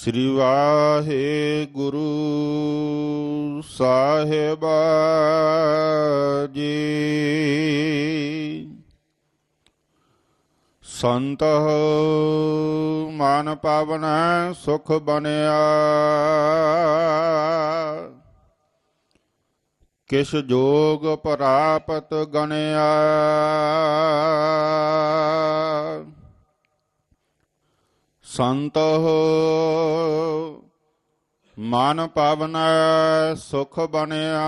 ਸ੍ਰੀ ਵਾਹਿਗੁਰੂ ਸਾਹਿਬ ਜੀ। ਸੰਤ ਮਨ ਪਾਵਨ ਸੁਖ ਬਨਿਆ ਕਿਸ ਜੋਗ ਪ੍ਰਾਪਤ ਗਣਿਆ। ਸੰਤ ਮਨ ਪਾਵਨ ਸੁਖ ਬਨਿਆ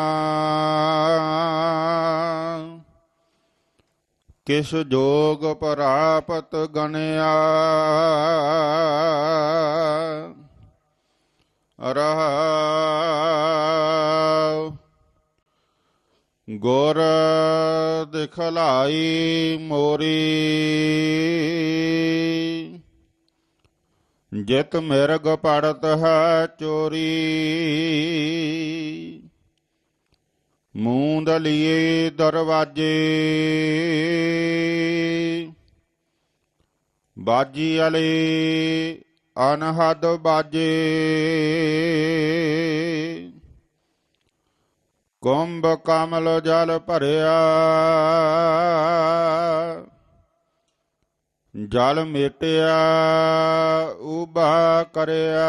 ਕਿਛ ਜੋਗ ਪ੍ਰਾਪਤ ਗਣਿਆ ਰਹਾ ਗੁਰ ਦਿਖਲਾਈ ਮੋਰੀ जित मिर्ग पड़त है चोरी। मूंद लिए दरवाजे। बाजी अले अनहद बाजे। कुंभ कमल जल भरिया। ਜਲ ਮੇਟਿਆ ਉਬਾ ਕਰਿਆ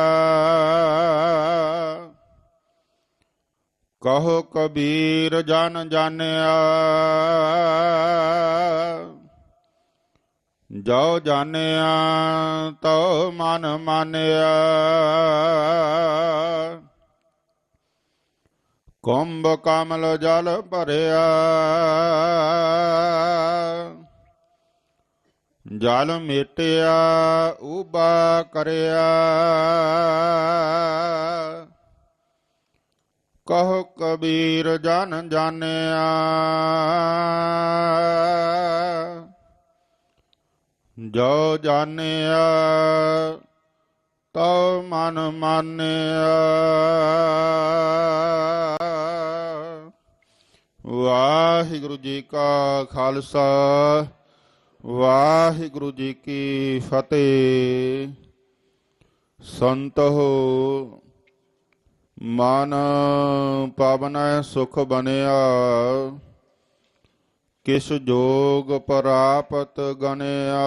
ਕਹੋ ਕਬੀਰ ਜਨ ਜਾਣਿਆ ਜੋ ਜਾਣਿਆ ਤੋ ਮਨ ਮਾਨਿਆ ਕੁੰਭ ਕਮਲ ਜਲ ਭਰਿਆ ਜਲ ਮੇਟਿਆ ਉਬਾ ਕਰਿਆ ਕਹੋ ਕਬੀਰ ਜਨ ਜਾਣਿਆ ਜੋ ਜਾਣਿਆ ਤਉ ਮਨ ਮਾਨਿਆ ਵਾਹਿਗੁਰੂ ਜੀ ਕਾ ਖਾਲਸਾ ਵਾਹਿਗੁਰੂ ਜੀ ਕੀ ਫਤਿਹ। ਸੰਤੋ ਮਨ ਪਾਵਨ ਸੁਖ ਬਨਿਆ ਕਿਸ ਜੋਗ ਪ੍ਰਾਪਤ ਗਨਿਆ